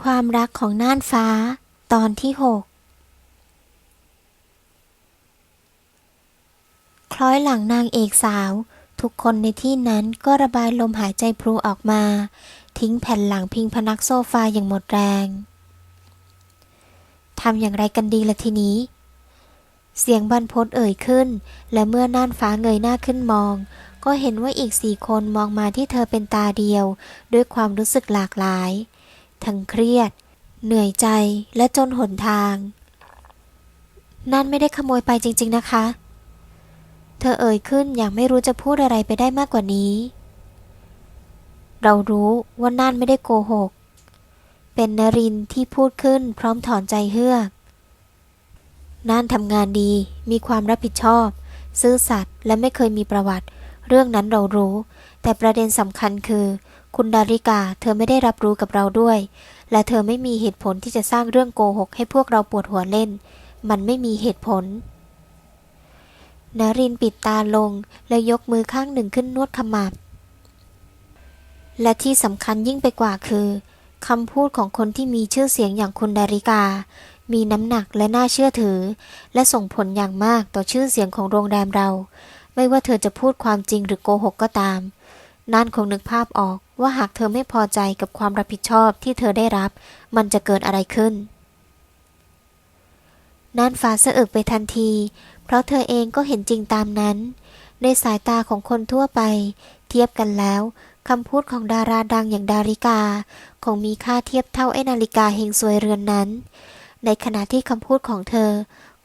ความรักของน่านฟ้า ตอนที่หกคล้อยหลังนางเอกสาว ทุกคนในที่นั้นก็ระบายลมหายใจพลูออกมา ทิ้งแผ่นหลังพิงพนักโซฟาอย่างหมดแรงทำอย่างไรกันดีละทีนี้ เสียงบรรพตเอ่ยขึ้น และเมื่อน่านฟ้าเงยหน้าขึ้นมอง ก็เห็นว่าอีกสี่คนมองมาที่เธอเป็นตาเดียว ด้วยความรู้สึกหลากหลาย ทั้งเครียด เหนื่อยใจและจนหนทาง นั่นไม่ได้ขโมยไปจริง ๆนะคะ เธอเอ่ยขึ้นอย่างไม่รู้จะพูดอะไรไปได้มากกว่านี้ เรารู้ว่านั่นไม่ได้โกหก เป็นนรินที่พูดขึ้นพร้อมถอนใจเฮือกนั่นทำงานดี มีความรับผิดชอบ ซื่อสัตย์และไม่เคยมีประวัติ เรื่องนั้นเรารู้ แต่ประเด็นสำคัญคือ คุณดาริกา เธอไม่ได้รับรู้กับเราด้วย และเธอไม่มีเหตุผลที่จะสร้างเรื่องโกหกให้พวกเราปวดหัวเล่น มันไม่มีเหตุผลนารินปิดตาลง และยกมือข้างหนึ่งขึ้นนวดขมับ และที่สำคัญยิ่งไปกว่าคือคำพูดของคนที่มีชื่อเสียงอย่างคุณดาริกา มีน้ำหนักและน่าเชื่อถือ และส่งผลอย่างมากต่อชื่อเสียงของโรงแรมเรา ไม่ว่าเธอจะพูดความจริงหรือโกหกก็ตาม นั่นคงนึกภาพออกว่าหากเธอไม่พอใจกับความรับผิดชอบที่เธอได้รับ มันจะเกิดอะไรขึ้น น่านฟ้าสะอึกไปทันที เพราะเธอเองก็เห็นจริงตามนั้น ในสายตาของคนทั่วไป เทียบกันแล้วคำพูดของดาราดังอย่างดาริกา คงมีค่าเทียบเท่าไอ้นาฬิกาเฮงซวยเรือนนั้น ในขณะที่คำพูดของเธอ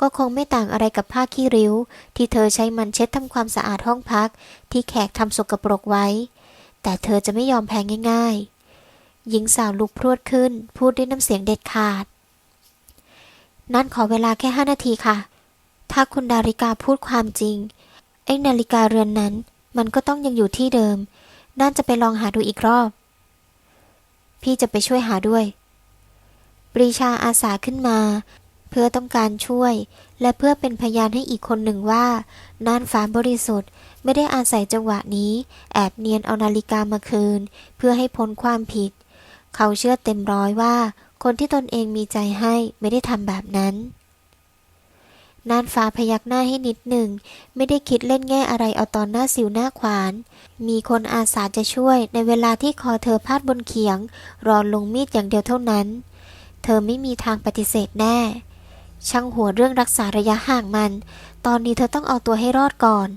ก็คงไม่ต่างอะไรกับผ้าขี้ริ้ว ที่เธอใช้มันเช็ดทำความสะอาดห้องพัก ที่แขกทำสกปรกไว้ แต่เธอจะไม่ยอมแพ้ง่าย ๆ หญิงสาวลุกพรวดขึ้น พูดด้วยน้ำเสียงเด็ดขาด นั่นขอเวลาแค่ห้านาทีค่ะ ถ้าคุณดาริกาพูดความจริงไอ้นาฬิกาเรือนนั้น มันก็ต้องยังอยู่ที่เดิมน่าจะไปลองหาดูอีกรอบ พี่จะไปช่วยหาด้วย ปรีชาอาสาขึ้นมา เพื่อต้องการช่วย และเพื่อเป็นพยานให้อีกคนหนึ่งว่าน่านฟ้าบริสุทธิ์ ไม่ได้อาศัยจังหวะนี้ แอบเนียนเอานาฬิกามาคืน เพื่อให้พ้นความผิด เขาเชื่อเต็มร้อยว่า คนที่ตนเองมีใจให้ไม่ได้ทำแบบนั้นน่านฟ้าพยักหน้าให้นิดหนึ่ง ไม่ได้คิดเล่นแง่อะไรเอาตอนหน้าสิวหน้าขวาน มีคนอาสาจะช่วยในเวลาที่คอเธอพาดบนเขียง รอลงมีดอย่างเดียวเท่านั้น เธอไม่มีทางปฏิเสธแน่ ช่างหัวเรื่องรักษาระยะห่างมัน ตอนนี้เธอต้องเอาตัวให้รอดก่อน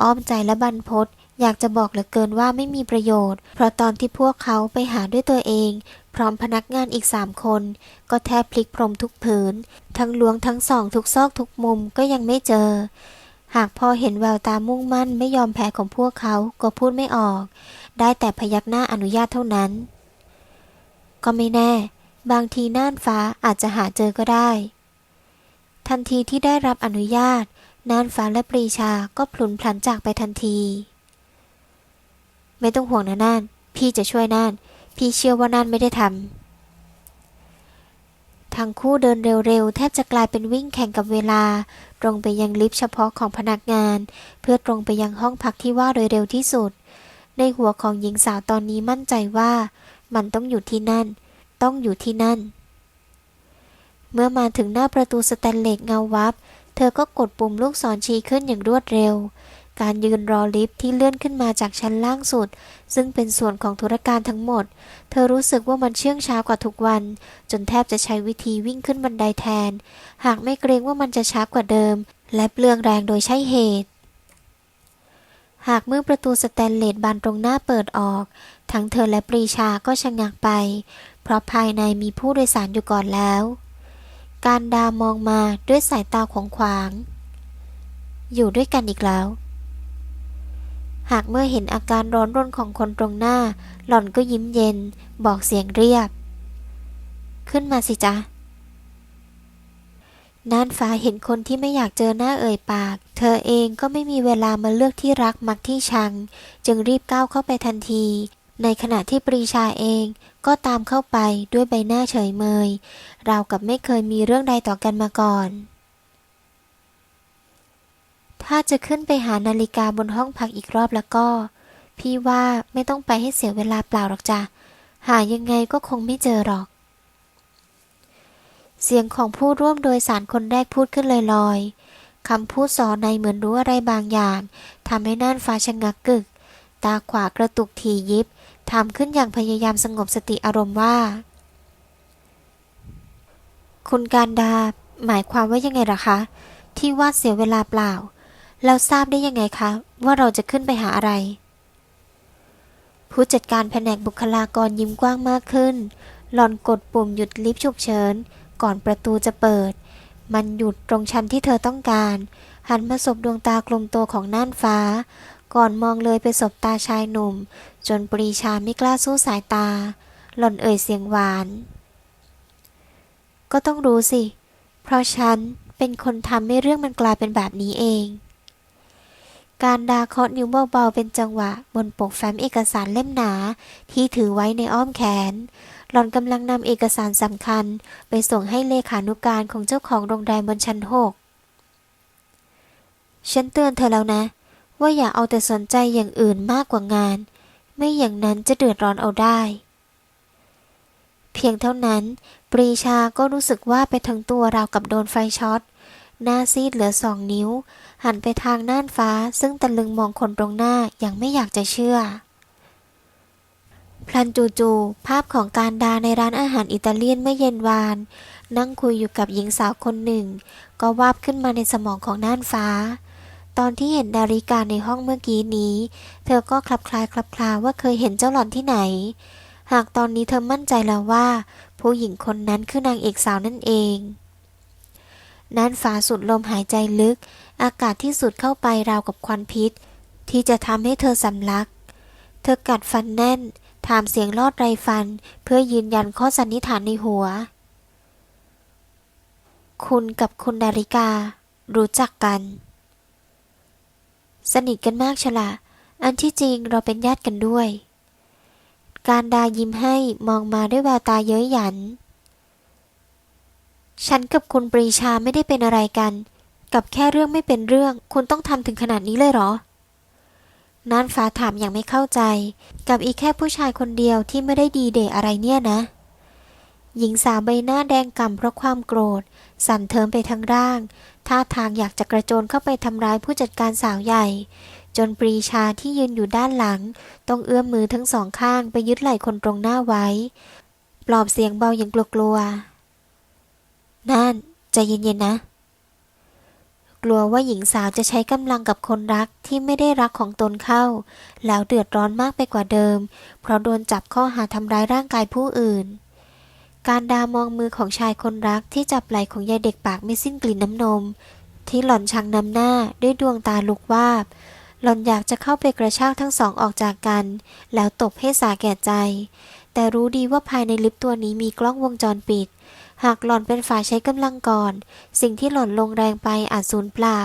อ้อมใจและบันพศอยากจะบอกเหลือเกินว่าไม่มีประโยชน์ เพราะตอนที่พวกเขาไปหาด้วยตัวเอง พร้อมพนักงานอีกสามคน ก็แทบพลิกพรมทุกผืน ทั้งล้วงทั้งส่องทุกซอกทุกมุมก็ยังไม่เจอ หากพอเห็นแววตามุ่งมั่นไม่ยอมแพ้ของพวกเขาก็พูดไม่ออก ได้แต่พยักหน้าอนุญาตเท่านั้น ก็ไม่แน่ บางทีน่านฟ้าอาจจะหาเจอก็ได้ ทันทีที่ได้รับอนุญาต น่านฟ้าและปรีชาก็พลุนพลันจากไปทันที ไม่ต้องห่วงนะน่าน พี่จะช่วยน่าน พี่เชื่อว่าน่านไม่ได้ทำทั้งคู่เดินเร็วๆ แทบจะกลายเป็นวิ่งแข่งกับเวลา ตรงไปยังลิฟต์เฉพาะของพนักงาน เพื่อตรงไปยังห้องพักที่ว่าโดยเร็วที่สุด ในหัวของหญิงสาวตอนนี้มั่นใจว่า มันต้องอยู่ที่นั่น ต้องอยู่ที่นั่น เมื่อมาถึงหน้าประตูสแตนเลสเงาวับ เธอก็กดปุ่มลูกศรชี้ขึ้นอย่างรวดเร็ว การยืนรอลิฟต์ที่เลื่อนขึ้นมาจากชั้นล่างสุด ซึ่งเป็นส่วนของธุรการทั้งหมด เธอรู้สึกว่ามันเชื่องช้ากว่าทุกวัน จนแทบจะใช้วิธีวิ่งขึ้นบันไดแทน หากไม่เกรงว่ามันจะช้ากว่าเดิม และเปลืองแรงโดยใช่เหตุหากเมื่อประตูสแตนเลสบานตรงหน้าเปิดออก ทั้งเธอและปรีชาก็ชะงักไป เพราะภายในมีผู้โดยสารอยู่ก่อนแล้ว การดามองมาด้วยสายตาของขวาง อยู่ด้วยกันอีกแล้ว หากเมื่อเห็นอาการร้อนรนของคนตรงหน้า หล่อนก็ยิ้มเย็น บอกเสียงเรียบ ขึ้นมาสิจ๊ะน่านฟ้าเห็นคนที่ไม่อยากเจอหน้าเอ่ยปาก เธอเองก็ไม่มีเวลามาเลือกที่รักมักที่ชัง จึงรีบก้าวเข้าไปทันที ในขณะที่ปรีชาเองก็ตามเข้าไปด้วยใบหน้าเฉยเมย ราวกับไม่เคยมีเรื่องใดต่อกันมาก่อน ถ้าจะขึ้นไปหานาฬิกาบนห้องพักอีกรอบแล้วก็ พี่ว่าไม่ต้องไปให้เสียเวลาเปล่าหรอกจ้ะ หายังไงก็คงไม่เจอหรอก เสียงของผู้ร่วมโดยสารคนแรกพูดขึ้นลอยๆคำพูดสอในเหมือนรู้อะไรบางอย่างทำให้น่านฟ้าชะงักกึก ตาขวากระตุกถี่ยิบ ทำขึ้นอย่างพยายามสงบสติอารมณ์ว่า คุณการดา หมายความว่ายังไงล่ะคะ ที่ว่าเสียเวลาเปล่า แล้วทราบได้ยังไงคะ ว่าเราจะขึ้นไปหาอะไร ผู้จัดการแผนกบุคลากรยิ้มกว้างมากขึ้น หล่อนกดปุ่มหยุดลิฟต์ฉุกเฉิน ก่อนประตูจะเปิด มันหยุดตรงชั้นที่เธอต้องการ หันมาสบดวงตากลมโตของน่านฟ้า ก่อนมองเลยไปสบตาชายหนุ่ม จนปรีชาไม่กล้าสู้สายตา หล่นเอ่ยเสียงหวาน ก็ต้องรู้สิ เพราะฉันเป็นคนทำให้เรื่องมันกลายเป็นแบบนี้เอง การดาเคาะนิ้วเบาๆเป็นจังหวะ บนปกแฟ้มเอกสารเล่มหนา ที่ถือไว้ในอ้อมแขน หล่อนกำลังนำเอกสารสำคัญ ไปส่งให้เลขานุการของเจ้าของโรงแรมบนชั้นหกฉันเตือนเธอแล้วนะ ว่าอย่าเอาแต่สนใจอย่างอื่นมากกว่างาน ไม่อย่างนั้นจะเดือดร้อนเอาได้ เพียงเท่านั้น ปรีชาก็รู้สึกว่าไปทั้งตัวราวกับโดนไฟช็อต หน้าซีดเหลือสองนิ้ว หันไปทางน่านฟ้าซึ่งตะลึงมองคนตรงหน้าอย่างไม่อยากจะเชื่อ พลันจู่ๆภาพของการดาในร้านอาหารอิตาเลียนเมื่อเย็นวาน นั่งคุยอยู่กับหญิงสาวคนหนึ่ง ก็วาบขึ้นมาในสมองของน่านฟ้า ตอนที่เห็นดาริกาในห้องเมื่อกี้นี้ เธอก็คลับคลายคลับคลาว่าเคยเห็นเจ้าหล่อนที่ไหน หากตอนนี้เธอมั่นใจแล้วว่า ผู้หญิงคนนั้นคือนางเอกสาวนั่นเองน่านฟ้าสุดลมหายใจลึก อากาศที่สุดเข้าไปราวกับควันพิษ ที่จะทำให้เธอสำลัก เธอกัดฟันแน่น ถามเสียงลอดไรฟัน เพื่อยืนยันข้อสันนิษฐานในหัว คุณกับคุณดาริกา รู้จักกัน สนิทกันมากชละ อันที่จริงเราเป็นญาติกันด้วย การดายิ้มให้มองมาด้วยแววตาเย้ยหยัน ฉันกับคุณปรีชาไม่ได้เป็นอะไรกัน กับแค่เรื่องไม่เป็นเรื่อง คุณต้องทำถึงขนาดนี้เลยเหรอน่านฟ้าถามอย่างไม่เข้าใจ กับอีกแค่ผู้ชายคนเดียวที่ไม่ได้ดีเดย์อะไรเนี่ยนะ หญิงสาวใบหน้าแดงก่ำเพราะความโกรธ สั่นเทิมไปทั้งร่าง ท่าทางอยากจะกระโจนเข้าไปทำร้ายผู้จัดการสาวใหญ่ จนปรีชาที่ยืนอยู่ด้านหลัง ต้องเอื้อมมือทั้งสองข้างไปยึดไหล่คนตรงหน้าไว้ ปลอบเสียงเบาอย่างกลัวๆนั่นใจเย็นๆนะ กลัวว่าหญิงสาวจะใช้กำลังกับคนรักที่ไม่ได้รักของตนเข้า แล้วเดือดร้อนมากไปกว่าเดิม เพราะโดนจับข้อหาทำร้ายร่างกายผู้อื่น การดามองมือของชายคนรักที่จับไหล่ของยายเด็กปากไม่สิ้นกลิ่นน้ำนม ที่หล่อนชังนำหน้าด้วยดวงตาลุกวาบ หล่อนอยากจะเข้าไปกระชากทั้งสองออกจากกัน แล้วตบให้สาแก่ใจ แต่รู้ดีว่าภายในลิฟต์ตัวนี้มีกล้องวงจรปิด หากหล่อนเป็นฝ่ายใช้กำลังก่อน สิ่งที่หล่อนลงแรงไปอาจสูญเปล่า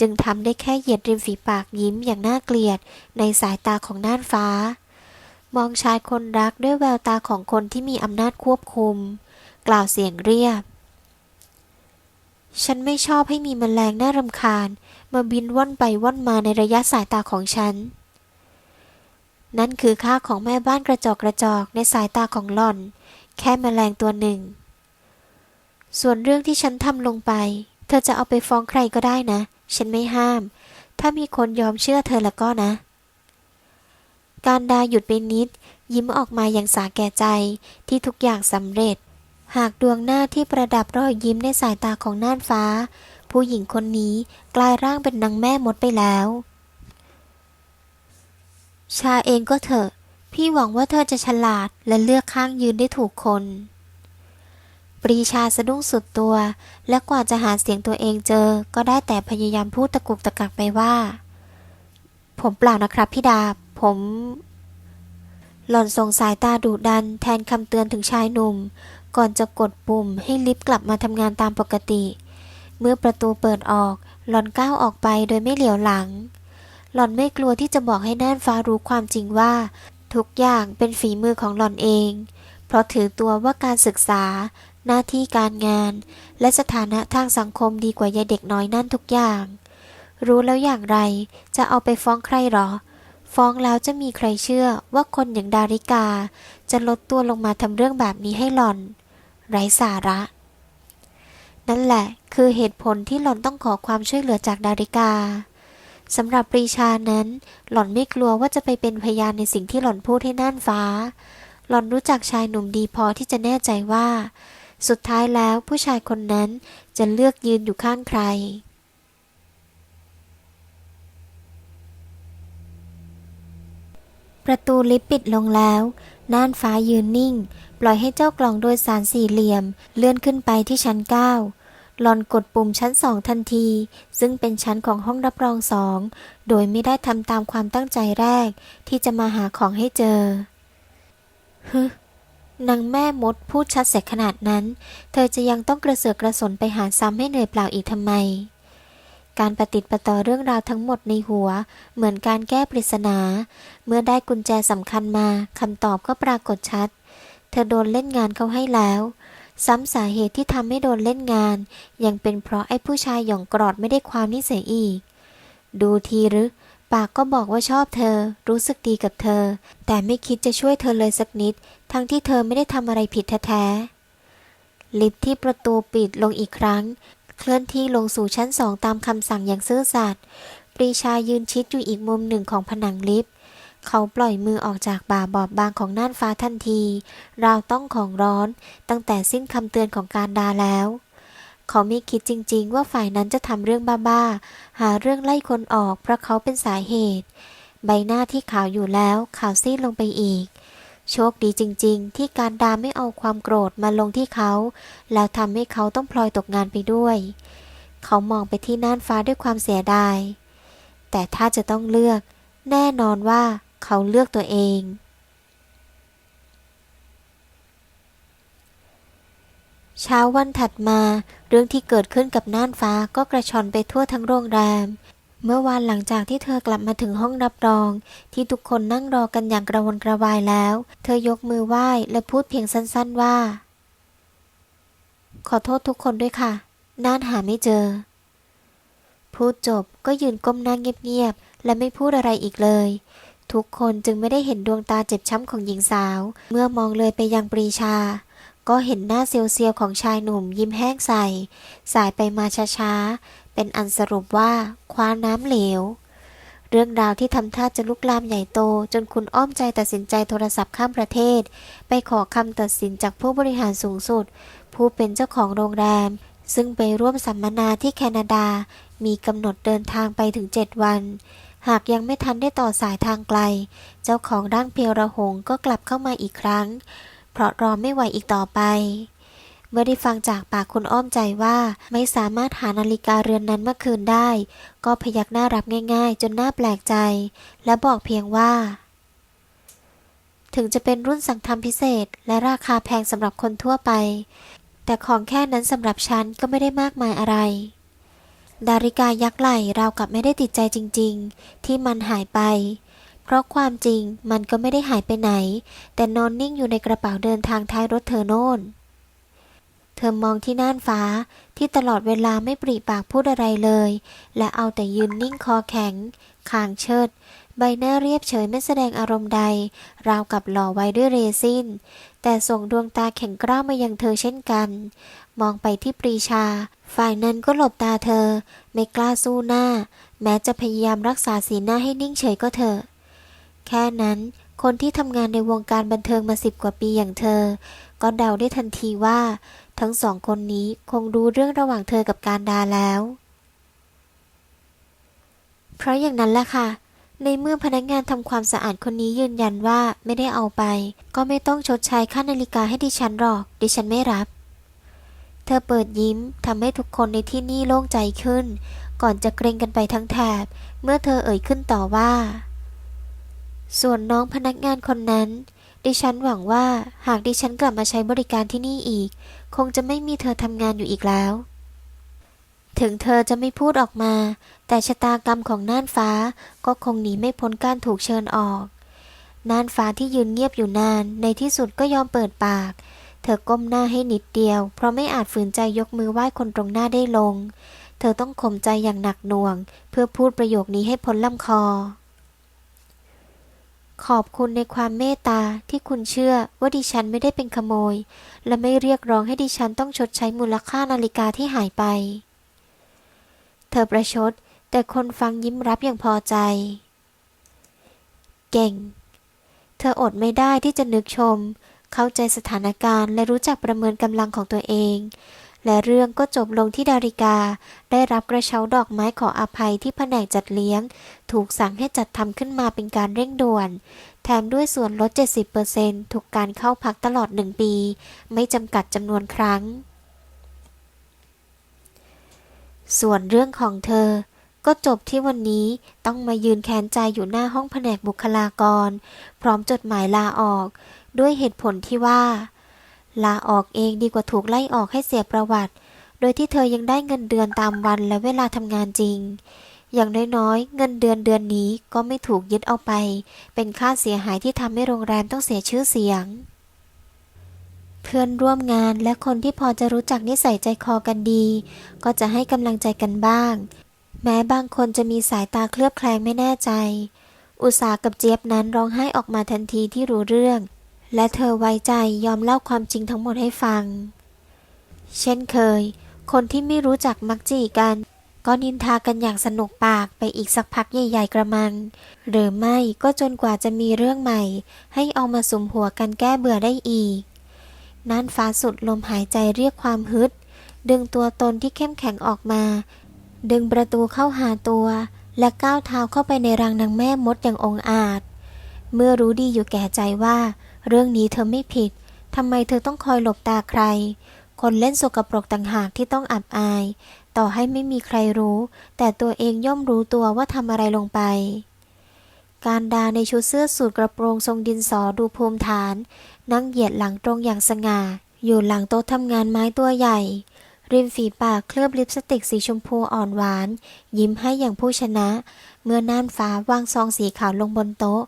จึงทำได้แค่เหยียดริมฝีปากยิ้มอย่างน่าเกลียด ในสายตาของน่านฟ้า มองชายคนรักด้วยแววตาของคนที่มีอำนาจควบคุม กล่าวเสียงเรียบ ฉันไม่ชอบให้มีแมลงน่ารำคาญ มาบินว่อนไปว่อนมาในระยะสายตาของฉัน นั่นคือค่าของแม่บ้านกระจอกกระจอกในสายตาของหล่อน แค่แมลงตัวหนึ่ง ส่วนเรื่องที่ฉันทำลงไป เธอจะเอาไปฟ้องใครก็ได้นะ ฉันไม่ห้าม ถ้ามีคนยอมเชื่อเธอแล้วก็นะ การดาหยุดไปนิด ยิ้มออกมาอย่างสาแก่ใจที่ทุกอย่างสำเร็จ หากดวงหน้าที่ประดับรอยยิ้มในสายตาของน่านฟ้า ผู้หญิงคนนี้กลายร่างเป็นนางแม่มดไปแล้ว ชาเองก็เถอะ พี่หวังว่าเธอจะฉลาดและเลือกข้างยืนได้ถูกคน ปรีชาสะดุ้งสุดตัว และกว่าจะหาเสียงตัวเองเจอ ก็ได้แต่พยายามพูดตะกุกตะกักไปว่า ผมเปล่านะครับพี่ดา ผม หล่อนส่งสายตาดุดันแทนคำเตือนถึงชายหนุ่ม ก่อนจะกดปุ่มให้ลิฟต์กลับมาทำงานตามปกติ เมื่อประตูเปิดออก หล่อนก้าวออกไปโดยไม่เหลียวหลัง หล่อนไม่กลัวที่จะบอกให้น่านฟ้ารู้ความจริงว่า ทุกอย่างเป็นฝีมือของหล่อนเอง เพราะถือตัวว่าการศึกษา หน้าที่การงาน และสถานะทางสังคมดีกว่ายายเด็กน้อยนั่นทุกอย่างรู้แล้วอย่างไร จะเอาไปฟ้องใครหรอ ฟ้องแล้วจะมีใครเชื่อว่าคนอย่างดาริกา จะลดตัวลงมาทำเรื่องแบบนี้ให้หล่อน ไร้สาระ นั่นแหละ คือเหตุผลที่หล่อนต้องขอความช่วยเหลือจากดาริกาสำหรับปรีชานั้น หล่อนไม่กลัวว่าจะไปเป็นพยานในสิ่งที่หล่อนพูดให้น่านฟ้า หล่อนรู้จักชายหนุ่มดีพอที่จะแน่ใจว่า สุดท้ายแล้วผู้ชายคนนั้นจะเลือกยืนอยู่ข้างใคร ประตูลิฟต์ปิดลงแล้วน่านฟ้ายืนนิ่ง ปล่อยให้เจ้ากล่องโดยสารสี่เหลี่ยม เลื่อนขึ้นไปที่ชั้นเก้าหลอนกดปุ่มชั้นสองทันที ซึ่งเป็นชั้นของห้องรับรองสองโดยไม่ได้ทำตามความตั้งใจแรก ที่จะมาหาของให้เจอฮึนางแม่มดพูดชัดเสียขนาดนั้น เธอจะยังต้องกระเสือกกระสนไปหาซ้ำให้เหนื่อยเปล่าอีกทำไม การประติดประต่อเรื่องราวทั้งหมดในหัว เหมือนการแก้ปริศนา เมื่อได้กุญแจสำคัญมาคำตอบก็ปรากฏชัด เธอโดนเล่นงานเขาให้แล้ว ซ้ำสาเหตุที่ทำให้โดนเล่นงาน ยังเป็นเพราะไอ้ผู้ชายหย่องกรอดไม่ได้ความนิสัยอีก ดูทีหรือปากก็บอกว่าชอบเธอ รู้สึกดีกับเธอ แต่ไม่คิดจะช่วยเธอเลยสักนิด ทั้งที่เธอไม่ได้ทำอะไรผิดแท้ๆลิฟต์ที่ประตูปิดลงอีกครั้ง เคลื่อนที่ลงสู่ชั้นสองตามคำสั่งอย่างซื่อสัตย์ปรีชายืนชิดอยู่อีกมุมหนึ่งของผนังลิฟต์เขาปล่อยมือออกจากบ่าบอบบางของน่านฟ้าทันที ราวต้องของร้อนตั้งแต่สิ้นคำเตือนของการดาแล้ว เขาไม่คิดจริง ๆ ว่าฝ่ายนั้นจะทำเรื่องบ้าๆ หาเรื่องไล่คนออกเพราะเขาเป็นสาเหตุ ใบหน้าที่ขาวอยู่แล้วขาวซีดลงไปอีก โชคดีจริง ๆ ที่การดาไม่เอาความโกรธมาลงที่เขา แล้วทำให้เขาต้องพลอยตกงานไปด้วย เขามองไปที่น่านฟ้าด้วยความเสียดาย แต่ถ้าจะต้องเลือก แน่นอนว่าเขาเลือกตัวเอง เช้าวันถัดมา เรื่องที่เกิดขึ้นกับน่านฟ้าก็กระชอนไปทั่วทั้งโรงแรม เมื่อวานหลังจากที่เธอกลับมาถึงห้องรับรอง ที่ทุกคนนั่งรอกันอย่างกระวนกระวายแล้ว เธอยกมือไหว้และพูดเพียงสั้นๆว่า ขอโทษทุกคนด้วยค่ะน่านหาไม่เจอ พูดจบก็ยืนก้มหน้าเงียบๆและไม่พูดอะไรอีกเลย ทุกคนจึงไม่ได้เห็นดวงตาเจ็บช้ำของหญิงสาว เมื่อมองเลยไปยังปรีชา ก็เห็นหน้าเซียวๆของชายหนุ่มยิ้มแห้งใส่ สายไปมาช้าๆ เป็นอันสรุปว่าคว้าน้ำเหลว เรื่องราวที่ทำท่าจะลุกลามใหญ่โต จนคุณอ้อมใจตัดสินใจโทรศัพท์ข้ามประเทศ ไปขอคำตัดสินจากผู้บริหารสูงสุด ผู้เป็นเจ้าของโรงแรม ซึ่งไปร่วมสัมมนาที่แคนาดา มีกำหนดเดินทางไปถึง 7 วันหากยังไม่ทันได้ต่อสายทางไกล เจ้าของร่างเพียวระหงก็กลับเข้ามาอีกครั้ง เพราะรอไม่ไหวอีกต่อไป เมื่อได้ฟังจากปากคุณอ้อมใจว่าไม่สามารถหานาฬิกาเรือนนั้นเมื่อคืนได้ ก็พยักหน้ารับง่าย ๆ จนน่าแปลกใจ และบอกเพียงว่า ถึงจะเป็นรุ่นสั่งทำพิเศษ และราคาแพงสำหรับคนทั่วไป แต่ของแค่นั้นสำหรับฉันก็ไม่ได้มากมายอะไร ดาริกายักไหล่ราวกับไม่ได้ติดใจจริง ๆ ที่มันหายไปเพราะความจริงมันก็ไม่ได้หายไปไหน แต่นอนนิ่งอยู่ในกระเป๋าเดินทางท้ายรถเธอโน่น เธอมองที่น่านฟ้าที่ตลอดเวลาไม่ปริปากพูดอะไรเลย และเอาแต่ยืนนิ่งคอแข็ง คางเชิด ใบหน้าเรียบเฉยไม่แสดงอารมณ์ใด ราวกับหล่อไว้ด้วยเรซิน แต่ส่งดวงตาแข็งกร้าวมายังเธอเช่นกัน มองไปที่ปรีชา ฝ่ายนั้นก็หลบตาเธอ ไม่กล้าสู้หน้า แม้จะพยายามรักษาสีหน้าให้นิ่งเฉยก็เถอะ แค่นั้นคนที่ทำงานในวงการบันเทิงมาสิบกว่าปีอย่างเธอ ก็เดาได้ทันทีว่า ทั้งสองคนนี้คงรู้เรื่องระหว่างเธอกับการดาแล้ว เพราะอย่างนั้นแหละค่ะ ในเมื่อพนักงานทำความสะอาดคนนี้ยืนยันว่าไม่ได้เอาไป ก็ไม่ต้องชดใช้ค่านาฬิกาให้ดิฉันหรอก ดิฉันไม่รับ เธอเปิดยิ้มทำให้ทุกคนในที่นี่โล่งใจขึ้น ก่อนจะเกรงกันไปทั้งแถบ เมื่อเธอเอ่ยขึ้นต่อว่า ส่วนน้องพนักงานคนนั้น ดิฉันหวังว่าหากดิฉันกลับมาใช้บริการที่นี่อีก คงจะไม่มีเธอทำงานอยู่อีกแล้ว ถึงเธอจะไม่พูดออกมา แต่ชะตากรรมของน่านฟ้าก็คงหนีไม่พ้นการถูกเชิญออกน่านฟ้าที่ยืนเงียบอยู่นานในที่สุดก็ยอมเปิดปาก เธอก้มหน้าให้นิดเดียว เพราะไม่อาจฝืนใจยกมือไหว้คนตรงหน้าได้ลง เธอต้องข่มใจอย่างหนักหน่วง เพื่อพูดประโยคนี้ให้พ้นลำคอ ขอบคุณในความเมตตาที่คุณเชื่อว่าดิฉันไม่ได้เป็นขโมย และไม่เรียกร้องให้ดิฉันต้องชดใช้มูลค่านาฬิกาที่หายไป เธอประชด แต่คนฟังยิ้มรับอย่างพอใจ เก่ง เธออดไม่ได้ที่จะนึกชม เข้าใจสถานการณ์และรู้จักประเมินกำลังของตัวเอง และเรื่องก็จบลงที่ดาริกา ได้รับกระเช้าดอกไม้ขออภัยที่แผนกจัดเลี้ยง ถูกสั่งให้จัดทำขึ้นมาเป็นการเร่งด่วน แถมด้วยส่วนลด 70%ถูกการเข้าพักตลอดหนึ่งปี ไม่จำกัดจำนวนครั้ง ส่วนเรื่องของเธอก็จบที่วันนี้ต้องมายืนแขนใจอยู่หน้าห้องแผนกบุคลากร พร้อมจดหมายลาออก ด้วยเหตุผลที่ว่า ลาออกเองดีกว่าถูกไล่ออกให้เสียประวัติ โดยที่เธอยังได้เงินเดือนตามวันและเวลาทำงานจริง อย่างน้อยๆ เงินเดือนเดือนนี้ก็ไม่ถูกยึดเอาไป เป็นค่าเสียหายที่ทำให้โรงแรมต้องเสียชื่อเสียง เพื่อนร่วมงานและคนที่พอจะรู้จักนิสัยใจคอกันดี ก็จะให้กำลังใจกันบ้าง แม้บางคนจะมีสายตาเคลือบแคลงไม่แน่ใจ อุตสาหกับเจี๊ยบนั้นร้องไห้ออกมาทันทีที่รู้เรื่อง และเธอไว้ใจยอมเล่าความจริงทั้งหมดให้ฟัง เช่นเคย คนที่ไม่รู้จักมักจีกัน ก็นินทากันอย่างสนุกปากไปอีกสักพักใหญ่ๆกระมัง หรือไม่ก็จนกว่าจะมีเรื่องใหม่ ให้เอามาสุมหัวกันแก้เบื่อได้อีกน่านฟ้าสุดลมหายใจเรียกความฮึด ดึงตัวตนที่เข้มแข็งออกมา ดึงประตูเข้าหาตัว และก้าวเท้าเข้าไปในรังนางแม่มดอย่างองอาจ เมื่อรู้ดีอยู่แก่ใจว่า เรื่องนี้เธอไม่ผิดทำไมเธอต้องคอยหลบตาใคร คนเล่นสกปรกต่างหากที่ต้องอับอาย ต่อให้ไม่มีใครรู้ แต่ตัวเองย่อมรู้ตัวว่าทำอะไรลงไป การดาในชุดเสื้อสูทกระโปรงทรงดินสอดูภูมิฐาน นั่งเหยียดหลังตรงอย่างสง่า อยู่หลังโต๊ะทำงานไม้ตัวใหญ่ ริมฝีปากเคลือบลิปสติกสีชมพูอ่อนหวาน ยิ้มให้อย่างผู้ชนะ เมื่อน่านฟ้าวางซองสีขาวลงบนโต๊ะ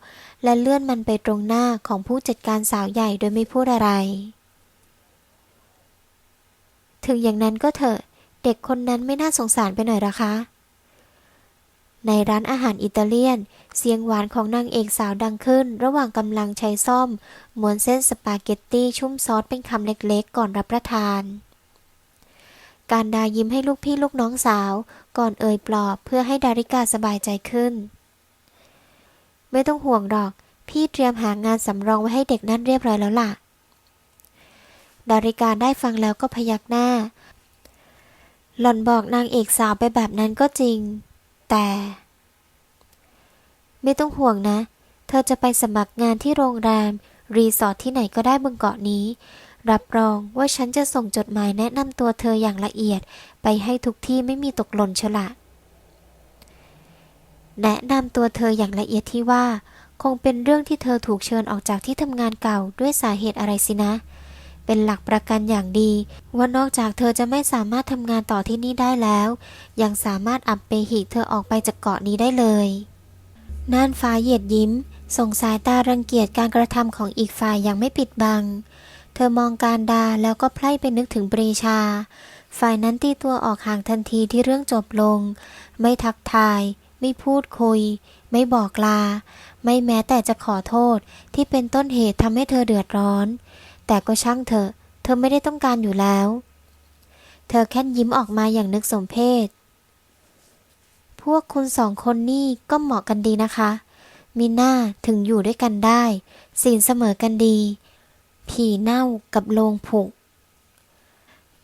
และเลื่อนมันไปตรงหน้าของผู้จัดการสาวใหญ่โดยไม่พูดอะไร ถึงอย่างนั้นก็เถอะ เด็กคนนั้นไม่น่าสงสารไปหน่อยหรอคะ ในร้านอาหารอิตาเลียน เสียงหวานของนางเอกสาวดังขึ้น ระหว่างกำลังใช้ซ่อมม้วนเส้นสปาเกตตี้ชุ่มซอสเป็นคำเล็กๆ ก่อนรับประทาน การดายิ้มให้ลูกพี่ลูกน้องสาว ก่อนเอ่ยปลอบเพื่อให้ดาริกาสบายใจขึ้น ไม่ต้องห่วงหรอก พี่เตรียมหางานสำรองไว้ให้เด็กนั่นเรียบร้อยแล้วล่ะ ดาริกาได้ฟังแล้วก็พยักหน้า หล่อนบอกนางเอกสาวไปแบบนั้นก็จริง แต่ ไม่ต้องห่วงนะ เธอจะไปสมัครงานที่โรงแรม รีสอร์ทที่ไหนก็ได้บนเกาะนี้ รับรองว่าฉันจะส่งจดหมายแนะนำตัวเธออย่างละเอียด ไปให้ทุกที่ไม่มีตกหล่นเชละ แนะนำตัวเธออย่างละเอียดที่ว่า คงเป็นเรื่องที่เธอถูกเชิญออกจากที่ทำงานเก่าด้วยสาเหตุอะไรสินะ เป็นหลักประกันอย่างดี ว่านอกจากเธอจะไม่สามารถทำงานต่อที่นี่ได้แล้ว ยังสามารถอับเปหิเธอออกไปจากเกาะนี้ได้เลยน่านฟ้าเหยียดยิ้ม ส่งสายตารังเกียจการกระทำของอีกฝ่ายอย่างไม่ปิดบัง เธอมองการดาแล้วก็ไพล่ไปนึกถึงปรีชา ฝ่ายนั้นตีตัวออกห่างทันทีที่เรื่องจบลง ไม่ทักทาย ไม่พูดคุย ไม่บอกลา ไม่แม้แต่จะขอโทษที่เป็นต้นเหตุทำให้เธอเดือดร้อน แต่ก็ช่างเถอะ เธอไม่ได้ต้องการอยู่แล้ว เธอแค่ยิ้มออกมาอย่างนึกสมเพชพวกคุณสองคนนี่ก็เหมาะกันดีนะคะ มีหน้าถึงอยู่ด้วยกันได้ศีลเสมอกันดี ผีเน่ากับโลงผุ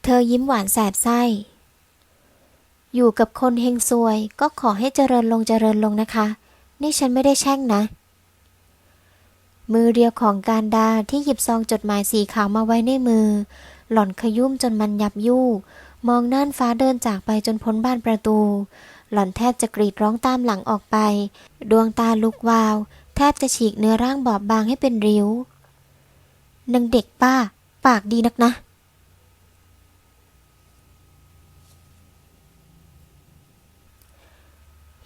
เธอยิ้มหวานแสบไส้ อยู่กับคนเฮงซวย ก็ขอให้เจริญลงเจริญลงนะคะ นี่ฉันไม่ได้แช่งนะ มือเรียวของการดาที่หยิบซองจดหมายสีขาวมาไว้ในมือ หล่อนขยุ่มจนมันยับยู่ มองน่านฟ้าเดินจากไปจนพ้นบ้านประตู หล่อนแทบจะกรีดร้องตามหลังออกไป ดวงตาลุกวาว แทบจะฉีกเนื้อร่างบอบบางให้เป็นริ้วนางเด็กป้า ปากดีนักนะ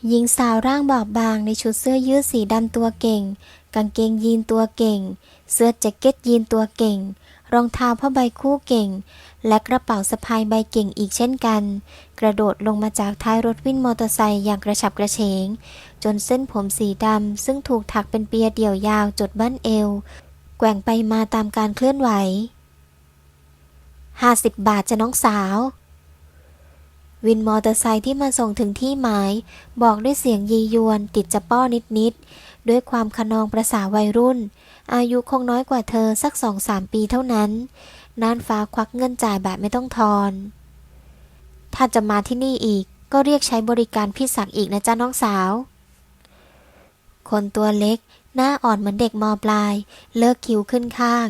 หญิงสาวร่างบอบบางในชุดเสื้อยืดสีดำตัวเก่ง กางเกงยีนตัวเก่ง เสื้อแจ็คเก็ตยีนตัวเก่ง รองเท้าผ้าใบคู่เก่ง และกระเป๋าสะพายใบเก่งอีกเช่นกัน กระโดดลงมาจากท้ายรถวินมอเตอร์ไซค์อย่างกระฉับกระเฉง จนเส้นผมสีดำซึ่งถูกถักเป็นเปียเดี่ยวยาวจดบั้นเอว แกว่งไปมาตามการเคลื่อนไหวห้าสิบบาทจะน้องสาว วินมอเตอร์ไซค์ที่มาส่งถึงที่หมาย บอกด้วยเสียงยียวนติดจะป้อนิดๆ ด้วยความขนองประสาวัยรุ่น อายุคงน้อยกว่าเธอสักสองสามปีเท่านั้น น่านฟ้าควักเงินจ่ายแบบไม่ต้องทอน ถ้าจะมาที่นี่อีกก็เรียกใช้บริการพี่ศักดิ์อีกนะจ๊ะน้องสาว คนตัวเล็ก หน้าอ่อนเหมือนเด็กมอปลาย เลิกคิ้วขึ้นข้าง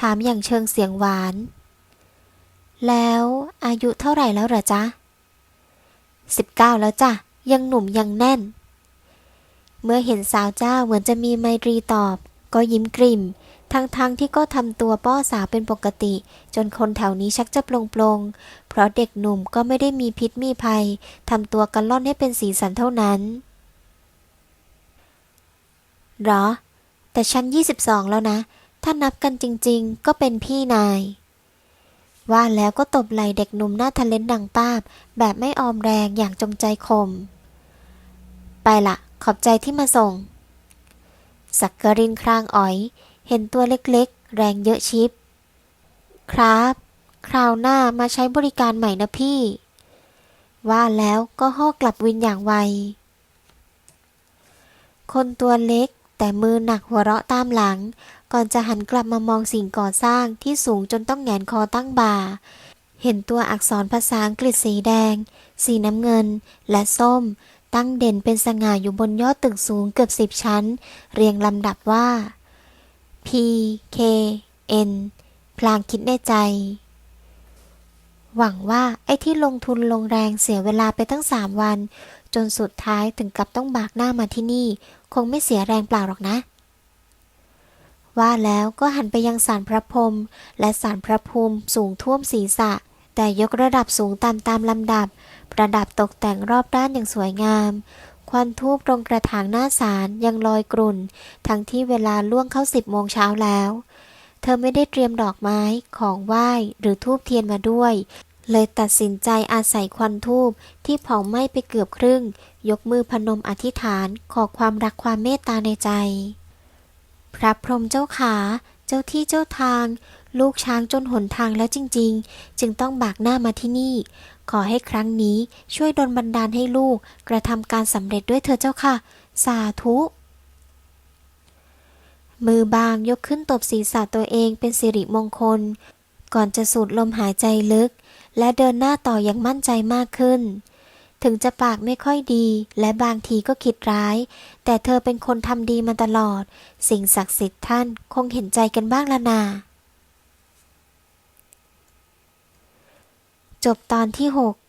ถามอย่างเชิงเสียงหวาน แล้วอายุเท่าไหร่แล้วเหรอจ๊ะ สิบเก้าแล้วจ้ะ ยังหนุ่มยังแน่น เมื่อเห็นสาวเจ้าเหมือนจะมีไมตรีตอบ ก็ยิ้มกริ่มทั้งๆทที่ก็ทำตัวป้อสาวเป็นปกติ จนคนแถวนี้ชักจะปลงปลงเพราะเด็กหนุ่มก็ไม่ได้มีพิษมีภัยทำตัวกันล่อนให้เป็นสีสันเท่านั้นหรอ แต่ฉัน 22 แล้วนะ ถ้านับกันจริง ๆ ก็เป็นพี่นาย ว่าแล้วก็ตบไหล่เด็กหนุ่มหน้าทะเลนดังป้าบ แบบไม่ออมแรงอย่างจงใจข่มไปละ ขอบใจที่มาส่ง สักกรินครางอ๋อย เห็นตัวเล็กๆ แรงเยอะชิป ครับ คราวหน้ามาใช้บริการใหม่นะพี่ ว่าแล้วก็ห่อกลับวินอย่างไว คนตัวเล็กแต่มือหนักหัวเราะตามหลัง ก่อนจะหันกลับมามองสิ่งก่อสร้างที่สูงจนต้องแหงนคอตั้งบ่า เห็นตัวอักษรภาษาอังกฤษสีแดง สีน้ำเงิน และส้ม ตั้งเด่นเป็นสง่าอยู่บนยอดตึกสูงเกือบสิบชั้น เรียงลำดับว่า P K N พลางคิดในใจ หวังว่าไอ้ที่ลงทุนลงแรงเสียเวลาไปตั้งสามวัน จนสุดท้ายถึงกับต้องบากหน้ามาที่นี่ คงไม่เสียแรงเปล่าหรอกนะ ว่าแล้วก็หันไปยังสารพระพรหมและสารพระภูมิสูงท่วมศีรษะ แต่ยกระดับสูงตามตามลำดับ ประดับตกแต่งรอบด้านอย่างสวยงาม ควันทูบตรงกระถางหน้าศาลยังลอยกรุ่น ทั้งที่เวลาล่วงเข้าสิบโมงเช้าแล้ว เธอไม่ได้เตรียมดอกไม้ของไหว้หรือทูบเทียนมาด้วย เลยตัดสินใจอาศัยควันทูบที่เผาไหม้ไปเกือบครึ่ง ยกมือพนมอธิษฐานขอความรักความเมตตาในใจ พระพรหมเจ้าขา เจ้าที่เจ้าทาง ลูกช้างจนหนทางแล้วจริง ๆ จึงต้องบากหน้ามาที่นี่ ขอให้ครั้งนี้ช่วยดลบันดาลให้ลูกกระทำการสำเร็จด้วยเธอเจ้าค่ะ สาธุ มือบางยกขึ้นตบศีรษะตัวเองเป็นสิริมงคล ก่อนจะสูดลมหายใจลึก และเดินหน้าต่ออย่างมั่นใจมากขึ้น ถึงจะปากไม่ค่อยดี และบางทีก็คิดร้าย แต่เธอเป็นคนทำดีมาตลอด สิ่งศักดิ์สิทธิ์ท่านคงเห็นใจกันบ้างละนาจบตอนที่ 6